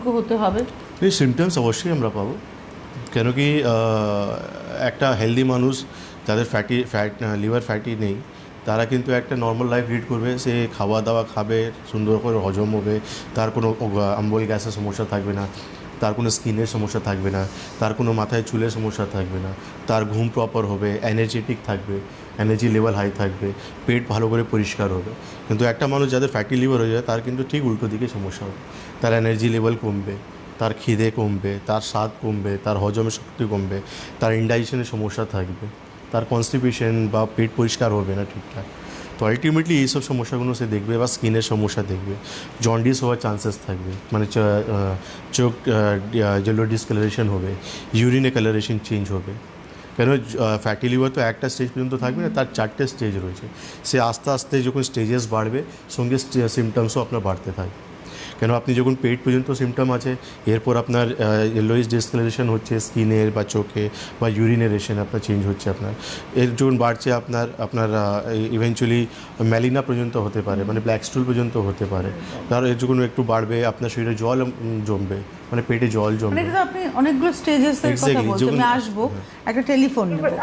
সতর্ক হতে হবে। এই সিমটমস অবশ্যই আমরা পাবো। কেন কি একটা হেলদি মানুষ যাদের ফ্যাটি ফ্যাট লিভার ফ্যাটি নেই, তারা কিন্তু একটা নর্মাল লাইফ লিড করবে। সে খাওয়া দাওয়া খাবে, সুন্দর করে হজম হবে, তার কোনো আম্বল গ্যাসের সমস্যা থাকবে না, তার কোনো স্কিনের সমস্যা থাকবে না, তার কোনো মাথায় চুলের সমস্যা থাকবে না, তার ঘুম প্রপার হবে এনার্জেটিক থাকবে। এনার্জি লেভেল হাই থাকবে, পেট ভালো করে পরিষ্কার হবে। কিন্তু একটা মানুষ যাদের ফ্যাটি লিভার হয়ে যায়, তার কিন্তু ঠিক উল্টো দিকে সমস্যা হবে। তার এনার্জি লেভেল কমবে, তার খিদে কমবে, তার স্বাদ কমবে, তার হজমের শক্তি কমবে, তার ইন্ডাইজেশনের সমস্যা থাকবে, তার কনস্টিপেশন বা পেট পরিষ্কার হবে না ঠিকঠাক। তো আলটিমেটলি এইসব সমস্যাগুলো সে দেখবে বা স্কিনের সমস্যা দেখবে। জন্ডিস হওয়ার চান্সেস থাকবে মানে চোখ জেলো ডিসকালারেশন হবে ইউরিনে কালারেশন চেঞ্জ হবে। কেন ফ্যাটি লিভার তো একটা স্টেজ পর্যন্ত থাকবে না, তার চারটে স্টেজ রয়েছে। সে আস্তে আস্তে যখন স্টেজেস বাড়বে, সঙ্গে সিমটমসও আপনার বাড়তে থাকবে। কেন আপনি যখন পেট পর্যন্ত সিমটম আছে এরপর আপনার লোয়েস ডিসকালারেশন হচ্ছে স্কিনের বা চোখে বা ইউরিনেশন আপনার চেঞ্জ হচ্ছে আপনার। এর যখন বাড়ছে আপনার আপনার ইভেনচুয়ালি ম্যালিনা পর্যন্ত হতে পারে মানে ব্ল্যাক স্টুল পর্যন্ত হতে পারে। তার এর যখন একটু বাড়বে আপনার শরীরে জল জমবে মানে পেটে জল মানে জমবে আপনি অনেকগুলো স্টেজেস কথা বলছেন আমি আসব একটা টেলিফোন নেব।